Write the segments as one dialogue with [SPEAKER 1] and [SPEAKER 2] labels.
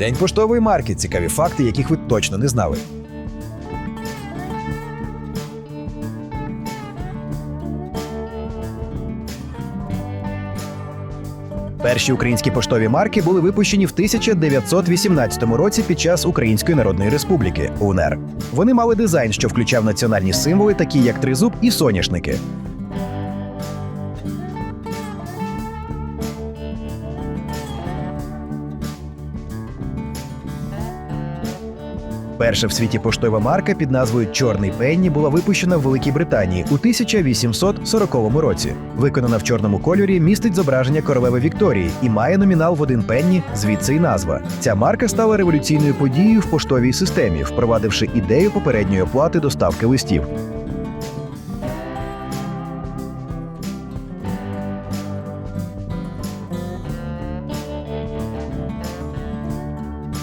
[SPEAKER 1] День поштової марки цікаві факти, яких ви точно не знали. Перші українські поштові марки були випущені в 1918 році під час Української Народної Республіки УНР. Вони мали дизайн, що включав національні символи, такі як тризуб і соняшники. Перша в світі поштова марка під назвою Чорний Пенні була випущена в Великій Британії у 1840 році. Виконана в чорному кольорі, містить зображення королеви Вікторії і має номінал в один пенні, звідси й назва. Ця марка стала революційною подією в поштовій системі, впровадивши ідею попередньої оплати доставки листів.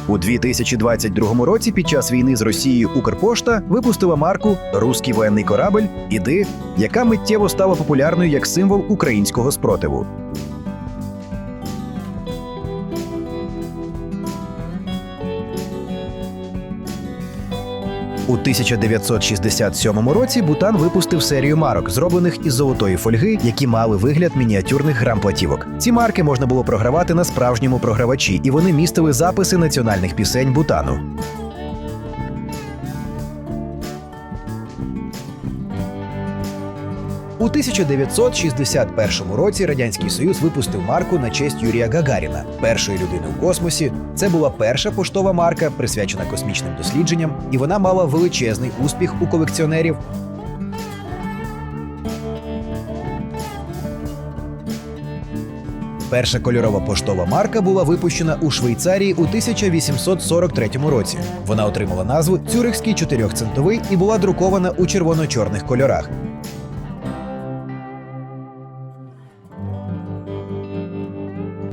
[SPEAKER 1] У 2022 році під час війни з Росією Укрпошта випустила марку Руський воєнний корабль Іди, яка миттєво стала популярною як символ українського спротиву. У 1967 році Бутан випустив серію марок, зроблених із золотої фольги, які мали вигляд мініатюрних грам-платівок. Ці марки можна було програвати на справжньому програвачі, і вони містили записи національних пісень Бутану. У 1961 році Радянський Союз випустив марку на честь Юрія Гагаріна, першої людини у космосі. Це була перша поштова марка, присвячена космічним дослідженням, і вона мала величезний успіх у колекціонерів. Перша кольорова поштова марка була випущена у Швейцарії у 1843 році. Вона отримала назву Цюрихський чотирьохцентовий і була друкована у червоно-чорних кольорах.